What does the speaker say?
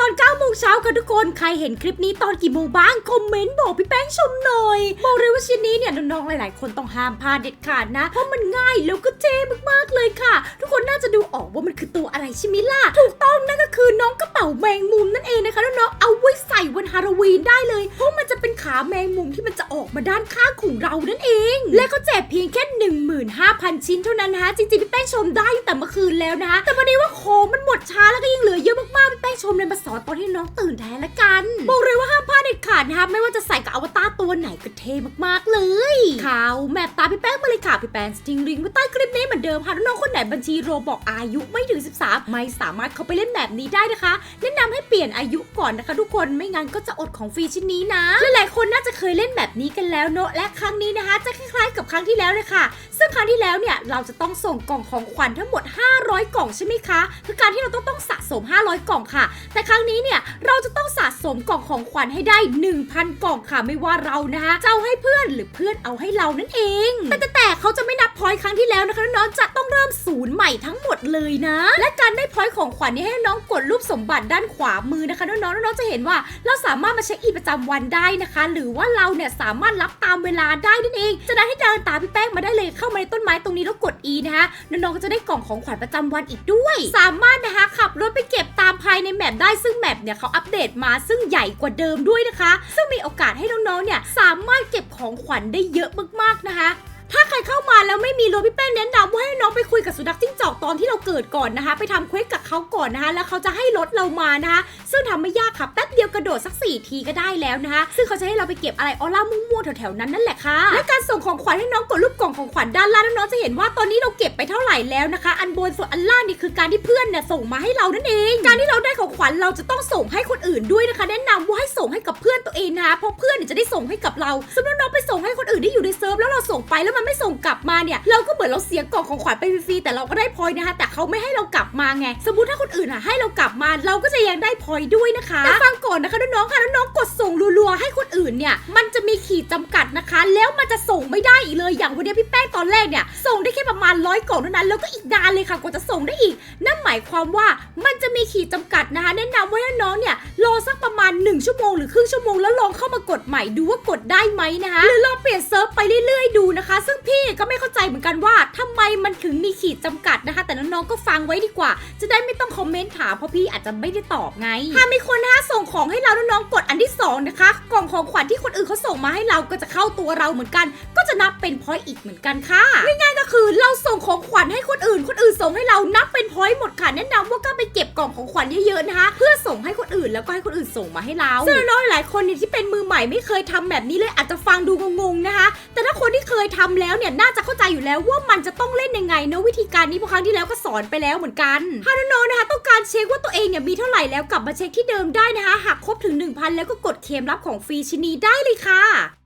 ตอน9โมงเช้าค่ะทุกคน ใครเห็นคลิปนี้ตอนกี่โมงบ้าง คอมเมนต์บอกพี่แป้งชมหน่อยบอกเลยว่าชิ้นนี้เนี่ยน้องๆหลาย ๆ คนต้องห้ามพลาดเด็ดขาดนะ เพราะมันง่ายแล้วก็เท่มากๆเลยค่ะ ทุกคนน่าจะดูออกว่ามันคือตัวอะไรใช่ไหมล่ะ ถูกต้องนั่นก็คือน้องกระเป๋าแมงมุมนั่นเองนะคะน้องๆเอาไว้ใส่วันฮาโลวีนได้เลยเพราะมันจะเป็น ขาแมงมุมที่มันจะออกมาด้านข้างของเรานั่นเอง และก็แจกเพียงแค่ 15,000 ชิ้นเท่านั้นนะคะจริงๆพี่แป้งชมได้ตั้งแต่เมื่อคืนแล้วนะคะแต่พอดีว่าของมันหมดช้าแล้วก็ยังเหลือเยอะมากๆพี่แป้งชมเลยมาสอนตอนที่น้องตื่นแทนละกันบอกเลยว่าห้ามพลาดเด็ดขาดนะคะไม่ว่าจะใส่กับอวตารตัวไหนก็เท่มากๆเลยข่าวแมปตาพี่แป้งมาเลยค่ะพี่แป้งสติงริงไว้ใต้คลิปนี้เหมือนเดิมค่ะน้องคนไหนบัญชีโรบอกอายุไม่ถึง 13 ไม่สามารถเข้าไปเล่นแบบนี้ได้นะคะแนะนำให้เปลี่ยนอายุก่อนนะคะ ทุกคนไม่งั้นก็จะอดของฟรีชิ้นนี้นะหลายคนน่าจะเคยเล่นแบบนี้กันแล้วเนอะและครั้งนี้นะคะ จะคล้ายๆกับครั้งที่แล้วเลยค่ะ ซึ่งครั้งที่แล้วเนี่ยเราจะต้องส่งกล่องของขวัญทั้งหมด 500 กล่องใช่ไหมคะ คือการที่เราต้องต้องสะสม 500 กล่องค่ะ แต่ครั้งนี้เนี่ยเราจะต้องสะสมกล่องของขวัญให้ได้ 1,000 กล่องค่ะ ไม่ว่าเรานะคะจะเอาให้เพื่อนหรือเพื่อนเอาให้เรานั่นเอง แต่แต่แต่เขาจะไม่นับพอยต์ครั้งที่แล้วนะคะน้องๆจะต้องเริ่มศูนย์ใหม่ทั้งหมดเลยนะ และการได้พอยต์ของขวัญนี้ให้น้องกดรูปสมบัติด้านขวามือนะคะน้องๆน้องๆจะเห็นว่าเราสามารถมาเช็คอินประจำวันได้นะคะหรือว่าเราเนี่ยสามารถรับตามเวลาได้นั่นเองจะได้ให้เดินตามพี่แป้งมาได้เลยเข้ามาในต้นไม้ตรงนี้แล้วกด E นะคะน้องๆก็จะได้กล่องของขวัญประจำวันอีกด้วย สามารถนะคะขับรถไปเก็บตามภายในแมปได้ซึ่งแมปเนี่ยเขาอัปเดตมาซึ่งใหญ่กว่าเดิมด้วยนะคะ ซึ่งมีโอกาสให้น้องๆเนี่ยสามารถเก็บของขวัญได้เยอะมากๆนะคะ ถ้าใครเข้ามาแล้วไม่มีรถพี่แป้งแนะนำว่าให้น้องไปคุยกับสุนัขจิ้งจอกตอนที่เราเกิดก่อนนะคะ ไปทำเควสกับเขาก่อนนะคะ แล้วเขาจะให้รถเรามานะคะ ซึ่งทำไม่ยากค่ะแป๊บเดียวกระโดดสัก 4 ทีก็ได้แล้วนะคะ ซึ่งเขาจะให้เราไปเก็บอะไรออร่ามั่วๆแถวๆนั้นนั่นแหละค่ะ และการส่งของขวัญให้น้องกดรูปกล่องของขวัญด้านล่างน้องจะเห็นว่าตอนนี้เราเก็บไปเท่าไหร่แล้วนะคะ อันบนส่วนอันล่างนี่คือการที่เพื่อนเนี่ยส่งมาให้เรานั่นเอง การที่ เราได้ของขวัญเราจะต้องส่งให้คนอื่นด้วยนะคะ แนะนำว่าให้ส่งให้กับเพื่อนตัวเองนะคะเพราะเพื่อนเนี่ยจะได้ส่งให้กับเราสมมติเราไปส่งให้คนอื่นที่อยู่ในเซิร์ฟแล้วเราส่งไปแล้วมันไม่ส่งกลับมาเนี่ยเราก็เหมือนเราเสียกล่องของขวัญไปฟรีแต่เราก็ได้พอยนะคะ แต่เขาไม่ให้เรากลับมาไง สมมติถ้าคนอื่นอะให้เรากลับมาเราก็จะยังได้พอยด้วยนะคะแต่ฟังก่อนนะคะน้องๆค่ะน้องๆกดส่งรัวๆให้คนอื่นเนี่ยมันจะ มีขีดจำกัดนะคะ แล้วมันจะส่งไม่ได้อีกเลยอย่างวันนี้พี่แป้งตอนแรกเนี่ยส่งได้แค่ประมาณร้อยกล่องเท่านั้นแล้วก็อีกนานเลยค่ะกว่าจะส่งได้อีก นั่นหมายความว่ามันจะมีขีดจำกัดนะคะ แนะนำว่าให้น้องเนี่ยรอสักประมาณ 1 ชั่วโมงหรือครึ่งชั่วโมงแล้วลองเข้ามากดใหม่ดูว่ากดได้ไหมนะคะหรือลองเปลี่ยนเซิร์ฟไปเรื่อยๆดูนะคะ ซึ่งพี่ก็ไม่เข้าใจเหมือนกันว่าทำ มมันถึงมีขีดจำกัดนะคะ แต่น้องๆก็ฟังไว้ดีกว่า จะได้ไม่ต้องคอมเมนต์ถามเพราะพี่อาจจะไม่ได้ตอบไง ถ้ามีคนนะคะส่งของให้เราน้องๆกดอันที่สองนะคะ กล่องของขวัญที่คนอื่นเขาส่งมาให้เราก็จะเข้าตัวเราเหมือนกัน ก็จะนับเป็นพอยต์อีกเหมือนกันค่ะง่ายๆก็คือเราส่งของขวัญให้คนอื่น คนอื่นส่งให้เรานับเป็นพอยต์หมดค่ะแนะนำว่าก็ไปเก็บกล่องของขวัญเยอะๆนะคะ เพื่อส่งให้คนอื่นแล้วก็ให้คนอื่นส่งมาให้เราซึ่งน้องหลายคนเนี่ยที่เป็นมือใหม่ไม่เคยทำแบบนี้เลยอาจจะฟังดูงงๆนะคะ แต่ถ้าคนที่เคยทำแล้วเนี่ยน่าจะเข้าใจอยู่แล้วว่ามันจะต้องเล่นยังไงเนอะวิธีการนี้พราะครั้งที่แล้วก็สอนไปแล้วเหมือนกันฮานโนนะคะต้องการเช็คว่าตัวเองเนี่ยมีเท่าไหร่แล้วกลับมาเช็คที่เดิมได้นะคะหากครบถึง 1,000 แล้วก็กดเคมรับของฟรีชินีได้เลยค่ะ